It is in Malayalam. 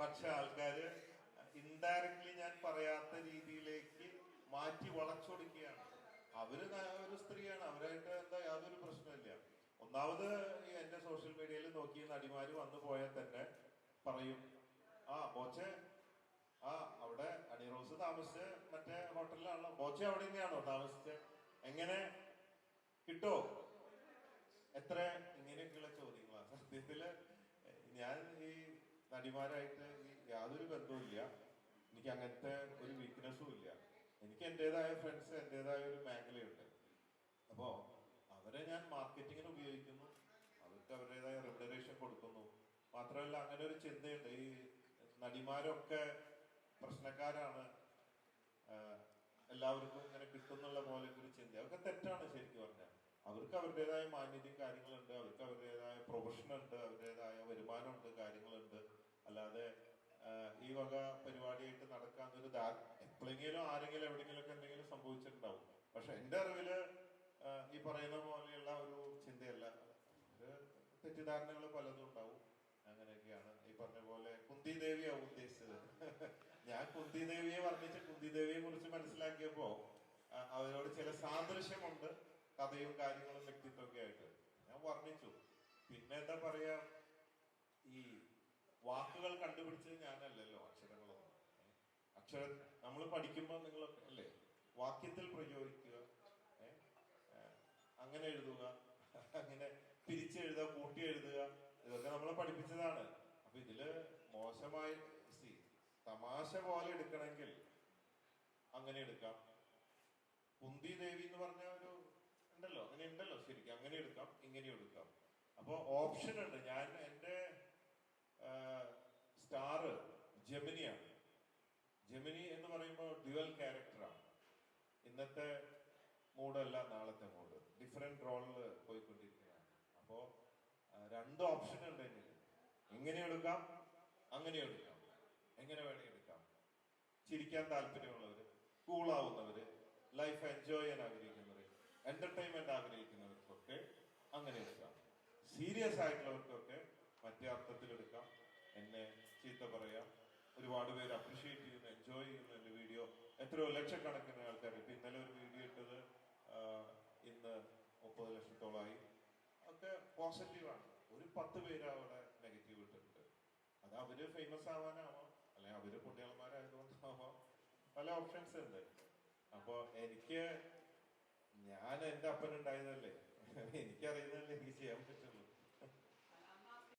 പക്ഷെ ആൾക്കാര് ഇൻഡയറക്ട്ലി ഞാൻ പറയാത്ത രീതിയിലേക്ക് മാറ്റി വളച്ചൊടിക്കുകയാണ്. അവർ ഒരു സ്ത്രീയാണ്. അവരായിട്ട് എന്താ യാതൊരു പ്രശ്നമില്ല ഒന്നാമത് എന്റെ സോഷ്യൽ മീഡിയയിൽ നോക്കിയ നടിമാര് വന്നു പോയാൽ തന്നെ പറയും ആ ബോച്ചെ ആ അവിടെ അണിറോസ് താമസിച്ച് മറ്റേ ഹോട്ടലിലാണല്ലോ. ബോച്ചെ അവിടെ തന്നെയാണോ താമസിച്ച്? എങ്ങനെ? കിട്ടോ? എത്ര? ഇങ്ങനെയൊക്കെയുള്ള ചോദ്യങ്ങളാണ്. സത്യത്തിൽ ഞാൻ നടിമാരായിട്ട് യാതൊരു ബന്ധവുമില്ല. എനിക്ക് അങ്ങനത്തെ ഒരു വീക്ക്നെസ്സും ഇല്ല. എനിക്ക് എന്റേതായ ഫ്രണ്ട്സ് എന്റേതായ ഒരു മേഖലയുണ്ട്. അപ്പോൾ അവരെ ഞാൻ മാർക്കറ്റിങ്ങിന് ഉപയോഗിക്കുന്നു. അവർക്ക് അവരുടേതായ റെമുനറേഷൻ കൊടുക്കുന്നു. മാത്രമല്ല അങ്ങനെ ഒരു ചിന്തയുണ്ട്. ഈ നടിമാരൊക്കെ പ്രശ്നക്കാരാണ്. എല്ലാവർക്കും ഇങ്ങനെ കിട്ടുന്നുള്ള പോലെ ഒരു ചിന്ത. അതൊക്കെ തെറ്റാണ് ശരിക്കും പറഞ്ഞാൽ. അവർക്ക് അവരുടേതായ മാന്യതയും കാര്യങ്ങളുണ്ട് അവർക്ക് അവരുടേതായ പ്രൊഫഷൻ ഉണ്ട് അവരുടേതായ വരുമാനമുണ്ട് കാര്യങ്ങളുണ്ട് അല്ലാതെ ഈ വക പരിപാടിയായിട്ട് ധാ എപ്പോഴെങ്കിലും ആരെങ്കിലും എവിടെങ്കിലും ഒക്കെ എന്തെങ്കിലും സംഭവിച്ചിട്ടുണ്ടാവും. പക്ഷെ എന്റെ അറിവിൽ ഈ പറയുന്ന പോലെയുള്ള ഒരു ചിന്തയല്ല. തെറ്റിദ്ധാരണകൾ പലതും ഉണ്ടാവും. അങ്ങനെയൊക്കെയാണ് ഈ പറഞ്ഞ പോലെ കുന്തി ഉദ്ദേശിച്ചത്. ഞാൻ കുന്തി ദേവിയെ വർണിച്ച് കുന്തി ദേവിയെ കുറിച്ച് മനസ്സിലാക്കിയപ്പോ അവരോട് ചില സാദൃശ്യമുണ്ട് കഥയും കാര്യങ്ങളും വ്യക്തിത്വമൊക്കെ ആയിട്ട്. ഞാൻ വർണിച്ചു. പിന്നെ എന്താ പറയാ ഈ വാക്കുകൾ കണ്ടുപിടിച്ചത് ഞാനല്ലല്ലോ അക്ഷരങ്ങളൊന്നും. അക്ഷര നമ്മൾ പഠിക്കുമ്പോൾ നിങ്ങൾ അല്ലേ? വാക്യത്തിൽ പ്രയോഗിക്കുക അങ്ങനെ എഴുതുക അങ്ങനെ പിരിച്ചെഴുതുക കൂട്ടി എഴുതുക ഇതൊക്കെ നമ്മൾ പഠിപ്പിച്ചതാണ്. അപ്പൊ ഇതിൽ മോശമായി തമാശ പോലെ എടുക്കണമെങ്കിൽ അങ്ങനെ എടുക്കാം. കുന്തി ദേവി എന്ന് പറഞ്ഞ ഒരു ഉണ്ടല്ലോ അങ്ങനെ ഉണ്ടല്ലോ ശരിക്കും അങ്ങനെ എടുക്കാം ഇങ്ങനെ എടുക്കാം. അപ്പൊ ഓപ്ഷൻ ഉണ്ട് ഞാൻ എന്റെ സ്റ്റാർ ജെമിനിയാണ്. ജെമിനി എന്ന് പറയുമ്പോൾ ഡ്യുവൽ ക്യാരക്ടറാണ്. ഇന്നത്തെ മൂഡല്ല നാളത്തെ മൂഡ്. ഡിഫറെന്റ് റോളിൽ പോയിക്കൊണ്ടിരിക്കുകയാണ്. അപ്പോ രണ്ട് ഓപ്ഷൻ ഉണ്ട് എന്നിൽ എങ്ങനെ എടുക്കാം അങ്ങനെ എടുക്കാം. എങ്ങനെ വേണേ എടുക്കാം. ചിരിക്കാൻ താല്പര്യമുള്ളവര് കൂളാവുന്നവര് ലൈഫ് എൻജോയ് ചെയ്യാൻ ആഗ്രഹിക്കുന്നവര് എന്റർടൈൻമെന്റ് ആഗ്രഹിക്കുന്നവർക്കൊക്കെ അങ്ങനെ എടുക്കാം. സീരിയസ് ആയിട്ടുള്ളവർക്കൊക്കെ മറ്റേ അർത്ഥത്തിൽ എടുക്കാം എന്നെ ചീത്ത പറയാം ഒരുപാട് പേര് അപ്രിഷിയേറ്റ് ചെയ്യുന്നു എൻജോയ് ചെയ്യുന്നു എന്റെ വീഡിയോ എത്രയോ ലക്ഷക്കണക്കിന് ആൾക്കാർ ഇപ്പൊ ഇന്നലെ ഒരു വീഡിയോ ഇട്ടത് ഇന്ന് മുപ്പത് ലക്ഷത്തോളമായി. ഒക്കെ പോസിറ്റീവാണ് ഒരു പത്ത് പേര് അവിടെ നെഗറ്റീവ് ഇട്ടിട്ടുണ്ട്. അത് അവർ ഫേമസ് ആവാനാവാം അല്ലെങ്കിൽ അവർ പുണ്യാളന്മാരായതുകൊണ്ടാവാം. പല ഓപ്ഷൻസ് ഉണ്ട്. അപ്പോൾ എനിക്ക്